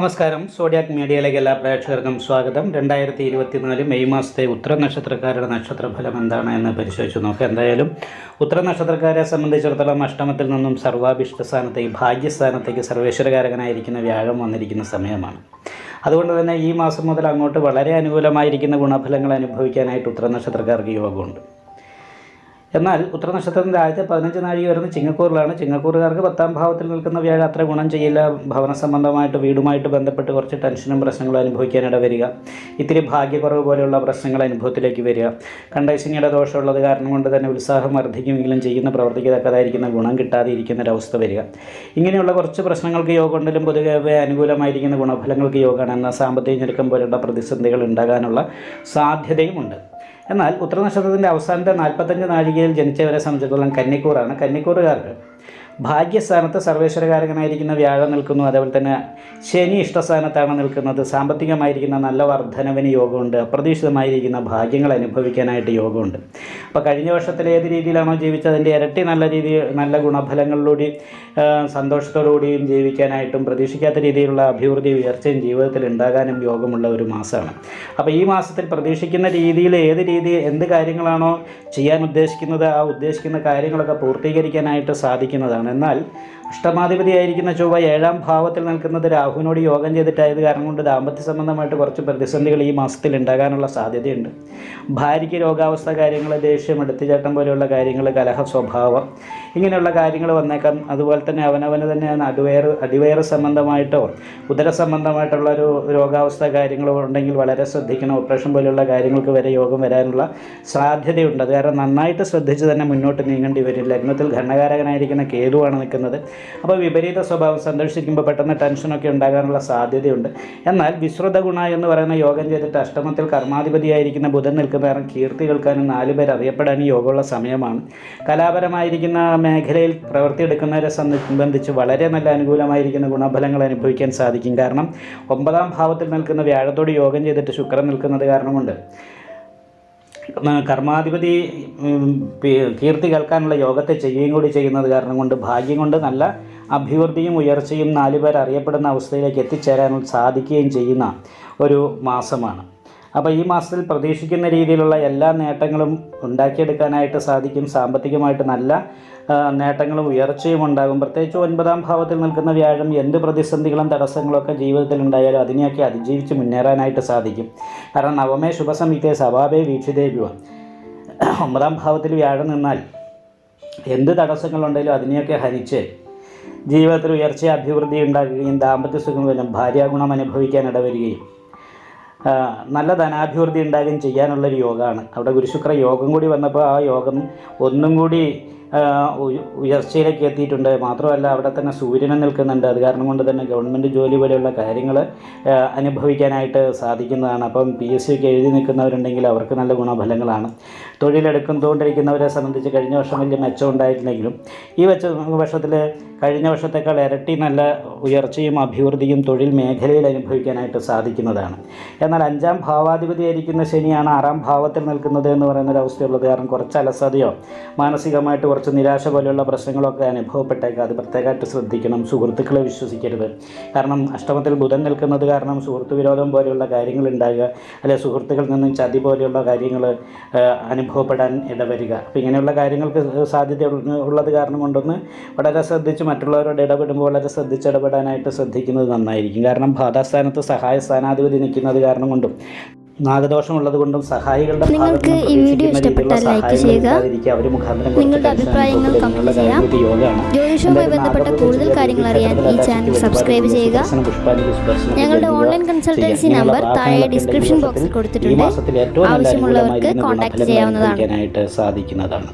നമസ്കാരം. സോഡിയാക് മീഡിയയിലേക്ക് എല്ലാ പ്രേക്ഷകർക്കും സ്വാഗതം. രണ്ടായിരത്തി ഇരുപത്തിനാല് മെയ് മാസത്തെ ഉത്തര നക്ഷത്രക്കാരുടെ നക്ഷത്രഫലം എന്താണ് എന്ന് പരിശോധിച്ച് നോക്കാം. എന്തായാലും ഉത്തര നക്ഷത്രക്കാരെ സംബന്ധിച്ചിടത്തോളം അഷ്ടമത്തിൽ നിന്നും സർവാഭിഷ്ട സ്ഥാനത്തേക്ക് ഭാഗ്യസ്ഥാനത്തേക്ക് സർവേശ്വരകാരകനായിരിക്കുന്ന വ്യാഴം വന്നിരിക്കുന്ന സമയമാണ്. അതുകൊണ്ട് തന്നെ ഈ മാസം മുതൽ അങ്ങോട്ട് വളരെ അനുകൂലമായിരിക്കുന്ന ഗുണഫലങ്ങൾ അനുഭവിക്കാനായിട്ട് ഉത്തര നക്ഷത്രക്കാർക്ക് യോഗമുണ്ട്. എന്നാൽ ഉത്തരനക്ഷത്രത്തിന്റെ ആദ്യത്തെ പതിനഞ്ച് നാഴിക വരുന്ന ചിങ്ങക്കൂറിലാണ്. ചിങ്ങക്കൂറുകാർക്ക് പത്താം ഭാവത്തിൽ നിൽക്കുന്ന വ്യാഴം അത്ര ഗുണം ചെയ്യില്ല. ഭവന സംബന്ധമായിട്ട് വീടുമായിട്ട് ബന്ധപ്പെട്ട് കുറച്ച് ടെൻഷനും പ്രശ്നങ്ങളും അനുഭവിക്കാനിട വരിക. ഇത്തിരി ഭാഗ്യക്കുറവ് പോലെയുള്ള പ്രശ്നങ്ങൾ അനുഭവത്തിലേക്ക് വരിക. കണ്ടൈസിങ്ങിയുടെ ദോഷമുള്ളത് കാരണം കൊണ്ട് തന്നെ ഉത്സാഹം വർദ്ധിക്കുമെങ്കിലും ചെയ്യുന്ന പ്രവർത്തിക്ക് തക്കതായിരിക്കുന്ന ഗുണം കിട്ടാതെ ഇരിക്കുന്ന ഒരവസ്ഥ വരിക. ഇങ്ങനെയുള്ള കുറച്ച് പ്രശ്നങ്ങൾക്ക് യോഗം ഉണ്ടെങ്കിലും പൊതുവെ അനുകൂലമായിരിക്കുന്ന ഗുണഫലങ്ങൾക്ക് യോഗമാണ്. എന്നാൽ സാമ്പത്തിക ഞെരുക്കം പോലെയുള്ള പ്രതിസന്ധികൾ ഉണ്ടാകാനുള്ള സാധ്യതയുമുണ്ട്. എന്നാൽ ഉത്തരനക്ഷത്രത്തിന്റെ അവസാനത്തെ നാൽപ്പത്തഞ്ച് നാഴികയിൽ ജനിച്ചവരെ സംബന്ധിച്ചിടത്തോളം കന്നിക്കൂറാണ് കന്നിക്കൂറുകാർക്ക് ഭാഗ്യസ്ഥാനത്ത് സർവേശ്വരകാരകനായിരിക്കുന്ന വ്യാഴം നിൽക്കുന്നു. അതേപോലെ തന്നെ ശനി ഇഷ്ടസ്ഥാനത്താണ് നിൽക്കുന്നത്. സാമ്പത്തികമായിരിക്കുന്ന നല്ല വർധനവിന് യോഗമുണ്ട്. അപ്രതീക്ഷിതമായിരിക്കുന്ന ഭാഗ്യങ്ങൾ അനുഭവിക്കാനായിട്ട് യോഗമുണ്ട്. അപ്പോൾ കഴിഞ്ഞ വർഷത്തിൽ ഏത് രീതിയിലാണോ ജീവിച്ചത്? അതിന്റെ ഇരട്ടി നല്ല രീതിയിൽ നല്ല ഗുണഫലങ്ങളിലൂടെ സന്തോഷത്തോടുകൂടിയും ജീവിക്കാനായിട്ടും പ്രതീക്ഷിക്കാത്ത രീതിയിലുള്ള അഭിവൃദ്ധി ഉയർച്ചയും ജീവിതത്തിൽ ഉണ്ടാകാനും യോഗമുള്ള ഒരു മാസമാണ്. അപ്പോൾ ഈ മാസത്തിൽ പ്രതീക്ഷിക്കുന്ന രീതിയിൽ ഏത് രീതി എന്ത് കാര്യങ്ങളാണോ ചെയ്യാൻ ഉദ്ദേശിക്കുന്നത് ആ ഉദ്ദേശിക്കുന്ന കാര്യങ്ങളൊക്കെ പൂർത്തീകരിക്കാനായിട്ട് സാധിക്കുന്നതാണ് എന്നാൽ അഷ്ടമാധിപതിയായിരിക്കുന്ന ചൊവ്വ ഏഴാം ഭാവത്തിൽ നിൽക്കുന്നത് രാഹുവിനോട് യോഗം ചെയ്തിട്ടായത് കാരണം കൊണ്ട് ദാമ്പത്യ സംബന്ധമായിട്ട് കുറച്ച് പ്രതിസന്ധികൾ ഈ മാസത്തിൽ ഉണ്ടാകാനുള്ള സാധ്യതയുണ്ട്. ഭാര്യയ്ക്ക് രോഗാവസ്ഥ കാര്യങ്ങൾ ദേഷ്യം എടുത്തുചാട്ടം പോലെയുള്ള കാര്യങ്ങൾ കലഹ സ്വഭാവം ഇങ്ങനെയുള്ള കാര്യങ്ങൾ വന്നേക്കാം. അതുപോലെ തന്നെ അവനവന് തന്നെ അടിവയറ് അടിവയറ് സംബന്ധമായിട്ടോ ഉദര സംബന്ധമായിട്ടുള്ള ഒരു രോഗാവസ്ഥ കാര്യങ്ങളോ ഉണ്ടെങ്കിൽ വളരെ ശ്രദ്ധിക്കണം. ഓപ്പറേഷൻ പോലെയുള്ള കാര്യങ്ങൾക്ക് വരെ യോഗം വരാനുള്ള സാധ്യതയുണ്ട്. അത് കാരണം നന്നായിട്ട് ശ്രദ്ധിച്ച് തന്നെ മുന്നോട്ട് നീങ്ങേണ്ടി വരും ലഗ്നത്തിൽ ഘടനകാരകനായിരിക്കുന്ന കേതുവാണ് നിൽക്കുന്നത്. അപ്പോൾ വിപരീത സ്വഭാവം സന്ദർശിക്കുമ്പോൾ പെട്ടെന്ന് ടെൻഷനൊക്കെ ഉണ്ടാകാനുള്ള സാധ്യതയുണ്ട്. എന്നാൽ വിശ്രുത ഗുണ എന്ന് പറയുന്ന യോഗം ചെയ്തിട്ട് അഷ്ടമത്തിൽ കർമാധിപതിയായിരിക്കുന്ന ബുധൻ നിൽക്കുന്ന കാരണം കീർത്തി കേൾക്കാനും നാല് പേർ അറിയപ്പെടാനും യോഗമുള്ള സമയമാണ്. കലാപരമായിരിക്കുന്ന മേഖലയിൽ പ്രവൃത്തിയെടുക്കുന്നവരെ സംബന്ധിച്ച് വളരെ നല്ല അനുകൂലമായിരിക്കുന്ന ഗുണഫലങ്ങൾ അനുഭവിക്കാൻ സാധിക്കും. കാരണം ഒമ്പതാം ഭാവത്തിൽ നിൽക്കുന്ന വ്യാഴത്തോട് യോഗം ചെയ്തിട്ട് ശുക്രൻ നിൽക്കുന്നത് കാരണം കൊണ്ട് ഉം, കർമാധിപതി കീർത്തി കേൾക്കാനുള്ള യോഗത്തെ ചെയ്യുകയും കൂടി ചെയ്യുന്നത് കാരണം കൊണ്ട് ഭാഗ്യം കൊണ്ട് നല്ല അഭിവൃദ്ധിയും ഉയർച്ചയും നാലുപേർ അറിയപ്പെടുന്ന അവസ്ഥയിലേക്ക് എത്തിച്ചേരാൻ സാധിക്കുകയും ചെയ്യുന്ന ഒരു മാസമാണ്. അപ്പോൾ ഈ മാസത്തിൽ പ്രതീക്ഷിക്കുന്ന രീതിയിലുള്ള എല്ലാ നേട്ടങ്ങളും ഉണ്ടാക്കിയെടുക്കാനായിട്ട് സാധിക്കും. സാമ്പത്തികമായിട്ട് നല്ല നേട്ടങ്ങളും ഉയർച്ചയും ഉണ്ടാകും. പ്രത്യേകിച്ച് ഒൻപതാം ഭാവത്തിൽ നിൽക്കുന്ന വ്യാഴം എന്ത് പ്രതിസന്ധികളും തടസ്സങ്ങളൊക്കെ ജീവിതത്തിൽ ഉണ്ടായാലും അതിനെയൊക്കെ അതിജീവിച്ച് മുന്നേറാനായിട്ട് സാധിക്കും. കാരണം നവമേ ശുഭസമിത്തെ സഭാപേ വീക്ഷിതേവ്യ ഒമ്പതാം ഭാവത്തിൽ വ്യാഴം നിന്നാൽ എന്ത് തടസ്സങ്ങളുണ്ടെങ്കിലും അതിനെയൊക്കെ ഹരിച്ച് ജീവിതത്തിൽ ഉയർച്ച അഭിവൃദ്ധി ഉണ്ടാക്കുകയും ദാമ്പത്യ സുഖം ഭാര്യാഗുണം അനുഭവിക്കാൻ ഇടവരികയും നല്ല ധനാഭിവൃദ്ധി ഉണ്ടാകുകയും ചെയ്യാനുള്ളൊരു യോഗമാണ്. അവിടെ ഗുരുശുക്ര യോഗം കൂടി വന്നപ്പോൾ ആ യോഗം ഒന്നും കൂടി ഉയർച്ചയിലേക്ക് എത്തിയിട്ടുണ്ട്. മാത്രമല്ല അവിടെ തന്നെ സൂര്യനും നിൽക്കുന്നുണ്ട്. അത് കാരണം കൊണ്ട് തന്നെ ഗവൺമെന്റ് ജോലി പോലെയുള്ള കാര്യങ്ങൾ അനുഭവിക്കാനായിട്ട് സാധിക്കുന്നതാണ്. അപ്പം പി എസ് സിക്ക് എഴുതി നിൽക്കുന്നവരുണ്ടെങ്കിൽ അവർക്ക് നല്ല ഗുണഫലങ്ങളാണ്. തൊഴിലെടുക്കുന്നതുകൊണ്ടിരിക്കുന്നവരെ സംബന്ധിച്ച് കഴിഞ്ഞ വർഷം വലിയ മെച്ചം ഉണ്ടായിട്ടില്ലെങ്കിലും ഈ വെച്ച വർഷത്തിൽ കഴിഞ്ഞ വർഷത്തേക്കാൾ ഇരട്ടി നല്ല ഉയർച്ചയും അഭിവൃദ്ധിയും തൊഴിൽ മേഖലയിൽ അനുഭവിക്കാനായിട്ട് സാധിക്കുന്നതാണ്. എന്നാൽ അഞ്ചാം ഭാവാധിപതി ആയിരിക്കുന്ന ശനിയാണ് ആറാം ഭാവത്തിൽ നിൽക്കുന്നത് എന്ന് പറയുന്ന ഒരു അവസ്ഥയുള്ളത്. കാരണം കുറച്ച് അലസതയോ മാനസികമായിട്ട് കുറച്ച് നിരാശ പോലെയുള്ള പ്രശ്നങ്ങളൊക്കെ അനുഭവപ്പെട്ടേക്കാം. അത് പ്രത്യേകമായിട്ട് ശ്രദ്ധിക്കണം. സുഹൃത്തുക്കളെ വിശ്വസിക്കരുത്. കാരണം അഷ്ടമത്തിൽ ബുധൻ നിൽക്കുന്നത് കാരണം സുഹൃത്ത് വിരോധം പോലെയുള്ള കാര്യങ്ങൾ ഉണ്ടാകുക അല്ലെ സുഹൃത്തുക്കളിൽ നിന്നും ചതി പോലെയുള്ള കാര്യങ്ങൾ അനുഭവപ്പെടാൻ ഇടവരിക. അപ്പോൾ ഇങ്ങനെയുള്ള കാര്യങ്ങൾക്ക് സാധ്യത ഉള്ള- ഉള്ളത് കാരണം കൊണ്ടൊന്ന് വളരെ ശ്രദ്ധിച്ച് മറ്റുള്ളവരോട് ഇടപെടുമ്പോൾ വളരെ ശ്രദ്ധിച്ച് ഇടപെടാനായിട്ട് ശ്രദ്ധിക്കുന്നത് നന്നായിരിക്കും. കാരണം ഭാതാസ്ഥാനത്ത് സഹായ സ്ഥാനാധിപതി നിൽക്കുന്നത് കാരണം കൊണ്ടും നാഗദോഷമുള്ളത് കൊണ്ടും സഹായികളുടെ നിങ്ങൾക്ക് ഈ വീഡിയോ ഇഷ്ടപ്പെട്ടാൽ ലൈക്ക് ചെയ്യുക. നിങ്ങളുടെ അഭിപ്രായങ്ങൾ കമന്റ് ചെയ്യാം. ജ്യോതിഷവുമായി ബന്ധപ്പെട്ട കൂടുതൽ കാര്യങ്ങൾ അറിയാൻ ഈ ചാനൽ സബ്സ്ക്രൈബ് ചെയ്യുക. ഞങ്ങളുടെ ഓൺലൈൻ കൺസൾട്ടൻസി നമ്പർ താഴെ ഡിസ്ക്രിപ്ഷൻ ബോക്സിൽ കൊടുത്തിട്ടുണ്ട്. ആവശ്യമുള്ളവർക്ക് കോൺടാക്ട് ചെയ്യാവുന്നതാണ്. സാധിക്കുന്നതാണ്.